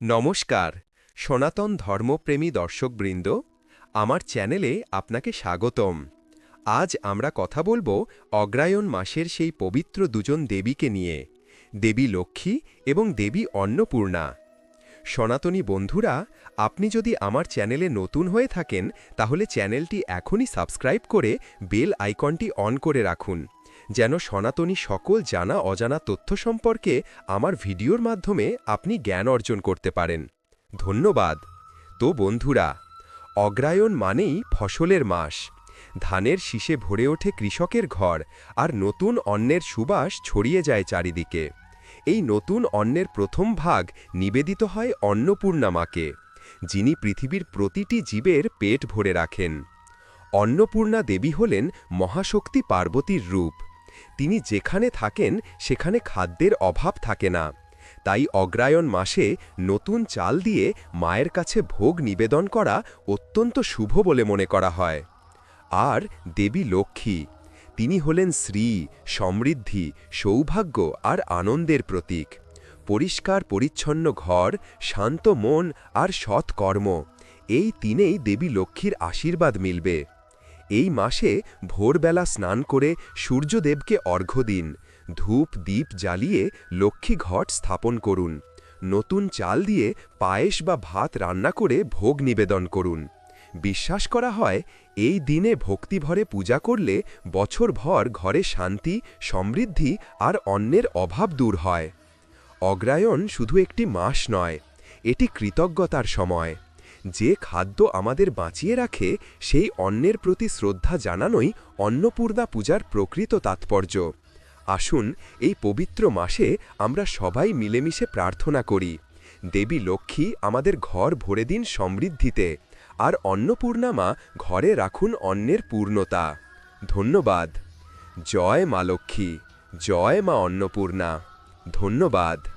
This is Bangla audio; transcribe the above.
নমস্কার, সনাতন ধর্মপ্রেমী দর্শকবৃন্দ, আমার চ্যানেলে আপনাকে স্বাগতম। আজ আমরা কথা বলব অগ্রায়ণ মাসের সেই পবিত্র দুজন দেবীকে নিয়ে, দেবী লক্ষ্মী এবং দেবী অন্নপূর্ণা। সনাতনী বন্ধুরা, আপনি যদি আমার চ্যানেলে নতুন হয়ে থাকেন, তাহলে চ্যানেলটি এখনই সাবস্ক্রাইব করে বেল আইকনটি অন করে রাখুন। যেন সনাতনী সকল জানা অজানা তথ্য সম্পর্কে আমার ভিডিওর মাধ্যমে আপনি জ্ঞান অর্জন করতে পারেন। ধন্যবাদ। তো বন্ধুরা, অগ্রায়ণ মানেই ফসলের মাস। ধানের শীষে ভরে ওঠে কৃষকের ঘর আর নতুন অন্নের সুবাস ছড়িয়ে যায় চারিদিকে। এই নতুন অন্নের প্রথম ভাগ নিবেদিত হয় অন্নপূর্ণা মাকে যিনি পৃথিবীর প্রতিটি জীবের পেট ভরে রাখেন। অন্নপূর্ণা দেবী হলেন মহাশক্তি পার্বতীর রূপ। তিনি যেখানে থাকেন, সেখানে খাদ্যের অভাব থাকে না। তাই অগ্রায়ণ মাসে নতুন চাল দিয়ে মায়ের কাছে ভোগ নিবেদন করা অত্যন্ত শুভ বলে মনে করা হয়। আর দেবী লক্ষ্মী, তিনি হলেন শ্রী, সমৃদ্ধি, সৌভাগ্য আর আনন্দের প্রতীক। পরিষ্কার পরিচ্ছন্ন ঘর, শান্ত মন আর সৎকর্ম, এই তিনেই দেবী লক্ষ্মীর আশীর্বাদ মিলবে। এই মাসে ভোরবেলা স্নান করে সূর্যদেবকে অর্ঘ্য দিন। ধূপ দ্বীপ জ্বালিয়ে লক্ষ্মী ঘট স্থাপন করুন। নতুন চাল দিয়ে পায়েস বা ভাত রান্না করে ভোগ নিবেদন করুন। বিশ্বাস করা হয়, এই দিনে ভক্তিভরে পূজা করলে বছরভর ঘরে শান্তি, সমৃদ্ধি আর অন্যের অভাব দূর হয়। অগ্রায়ণ শুধু একটি মাস নয়, এটি কৃতজ্ঞতার সময়। যে খাদ্য আমাদের বাঁচিয়ে রাখে, সেই অন্নের প্রতি শ্রদ্ধা জানানোই অন্নপূর্ণা পূজার প্রকৃত তাৎপর্য। আসুন, এই পবিত্র মাসে আমরা সবাই মিলেমিশে প্রার্থনা করি। দেবী লক্ষ্মী আমাদের ঘর ভরে দিন সমৃদ্ধিতে, আর অন্নপূর্ণা মা ঘরে রাখুন অন্নের পূর্ণতা। ধন্যবাদ। জয় মা লক্ষ্মী, জয় মা অন্নপূর্ণা। ধন্যবাদ।